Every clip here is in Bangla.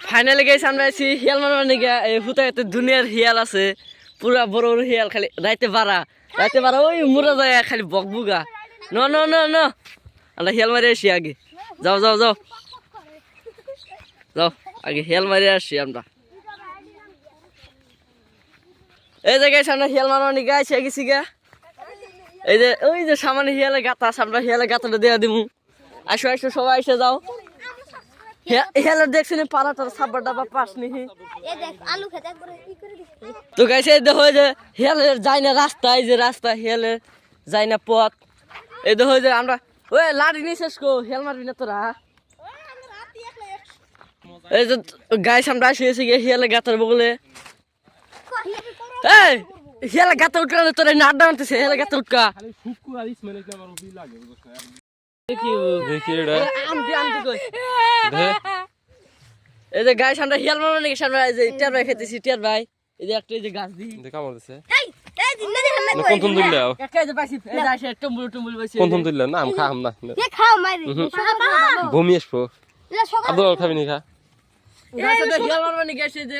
ফাইনালি গেছি আমরা আছি হিয়াল মারবার নিকে এই হুতাতে দুনিয়ার হিয়াল আছে। পুরা বড় বড় হিয়াল, খালি রাইতে বাড়া। রাইতে বাড়া, ওই মুরা যায় খালি বকবুগা ন ন ন ন। আমরা হিয়াল মারি আসি আগে। যাও যাও যাও। যাও, আগে হিয়াল মারি আসি আমরা। এই যে গেছি আমরা হিয়াল মারবার নিকে আসি গেছি গা এই যে, ওই যে সামনে হিয়ালে গাতা আমরা হিয়ালে গাতাটা দেওয়া দিমু। আসো আসো, সবাই এসে যাও। তো গাইছে এই দেখো যে হেলের যায় না রাস্তা এই যে রাস্তা হেলের যায় না পথ। এই দেখো যে আমরা ওই লাড়ি নিয়ে শেষ কো হেল মারবি না তোরা। এই যে গাই সামনে আসে এসে গিয়ে হেলে গাতার বগলে এই হেলে গাতা উঠকা না তোরা নাড্ডা মারতেছে হেলে গাতা উঠকা। আমার এই যে গাই সামনে হেল মারবার নাকি? সামনে এই যে টিয়ার ভাই খেতেছি টিয়ার ভাই। এই যে একটা এই যে গাছ দিই। দে কোন দিলে টুম্বুল টুম্বুল বসে কোন দিলে না আম খাম না। এ খাও মাইরে সকাল আসব। আব্দুল খাবি নি খা। গাছে তো হিয়াল মারবার নাকি আসে যে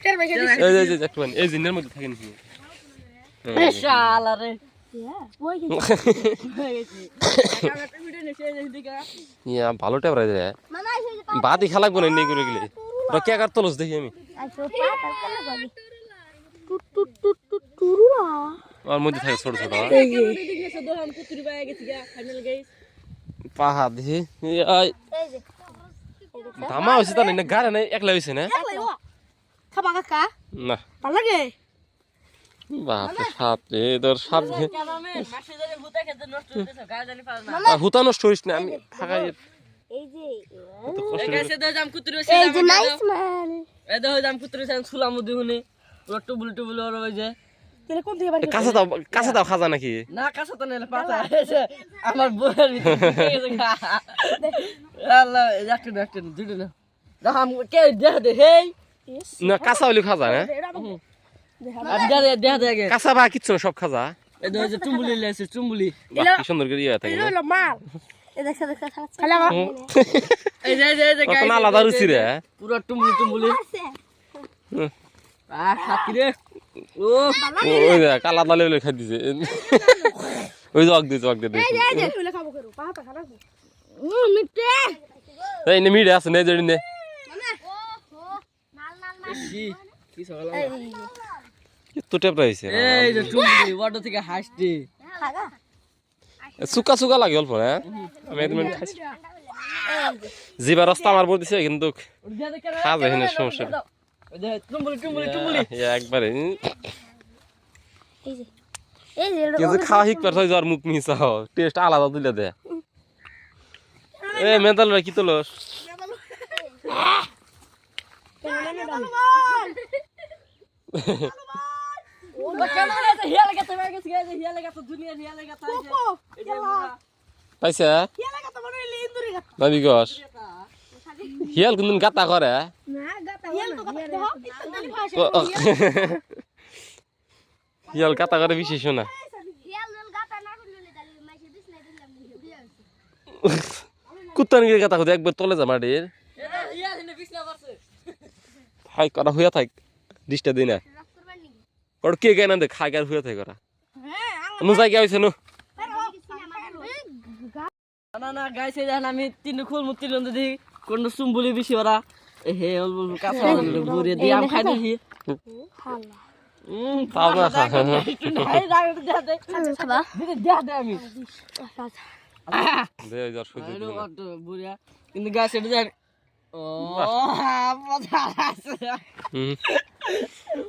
এই একটু এই জিনের মধ্যে থাকেন কি? শালা রে। ওই গেছে। তো ইয়া ভালো টেবরা দে মামা এসে যে বাদি খেলা লাগবো না নেই করে গেলে। কে কার তলস দেখি আমি? আর মধ্যে থাকে ছোট ছোট। পাহা দেখি। ধামা হয়েছে তাহলে না গাড়ি নাই একলা হয়েছে না? খাবা কাকা। না। ভালো লাগে? হুতা নষ্ট হইস না। আমি ফাঁকা এই যে এই গাছে তো জাম কুতুরি এই যে নাইস ম্যান এই দেখো জাম কুতুরি সান সুলা মুদি হুনে পুরো টুবুল টুবুল ওর ওই যে তেলে কোন থেকে বাড়ি কাঁচা দাও কাঁচা দাও খাজা নাকি? না কাছে তো নেলে পাতা। এসে আমার বউয়ের। আল্লাহ একটা না দুটো না। কে দেহ দে হেই। না কাঁচা হইলে খাজা না কাঁচা বা কিচ্ছু না সব খাজা এই দেখো যে টুম্বুলি লেছে টুম্বুলি বাহ, কি সুন্দর করে ইয়ে থাকে মাল আলাদা রুচি রে। পুরো টুম্বুলি টুম্বুলি কালা দালে বলে খাই দিছে। ওই জগ দিছে জগ দিয়ে এই আছে নে জড়ি কি সকাল তো টেপরা হইছে এই যে টুম্বুলি ওয়াটার থেকে হাসতে সুকা সুকা লাগে অল্প হ্যাঁ? আমি একদম খাইছি। জিবা রাস্তা আমার বল দিছে কিন্তু খাজা এখানে সমস্যা একবারে খাওয়া শিখ পারছ মুখ মিশা টেস্ট আলাদা দিলে দে। এ মেন্টাল রে কি তোলস পাইছে নবী গস হিয়াল কোনদিন গাতা করে না গাতা হিয়াল গাতা করে বিশেষ না হিয়াল নল গাতা না করলে তাহলে মাইছে দিস না দিলাম বিয়া কুত্তান গিয়ে গাতা করে একবার তলে যা মাটির ইয়া পারছে করা হইয়া থাক ডিস্টা দিই নি ওর কে কেন দে খাই আর হইয়া থাক করা। হ্যাঁ নু যাই গিয়া হইছে নু। না না গাইছে দেখেন আমি তিন খুল মুতি লন্দ দি কোন সুম্বুলি বেশি ওরা। এ হে অল্প কাঁচা বুড়ে দিয়ে আম খাই দেখি। না দে। দিদি দেয়া দে আমি। দে না। বুড়িয়া। কিন্তু গাছ এটা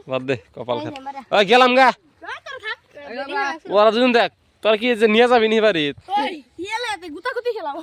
বাদ দে কপাল খাত ওই গেলাম গা। ওরা দুজন দেখ তোর কি যে নিয়ে যাবি নি বাড়িত গুতাগুতি খেলাম।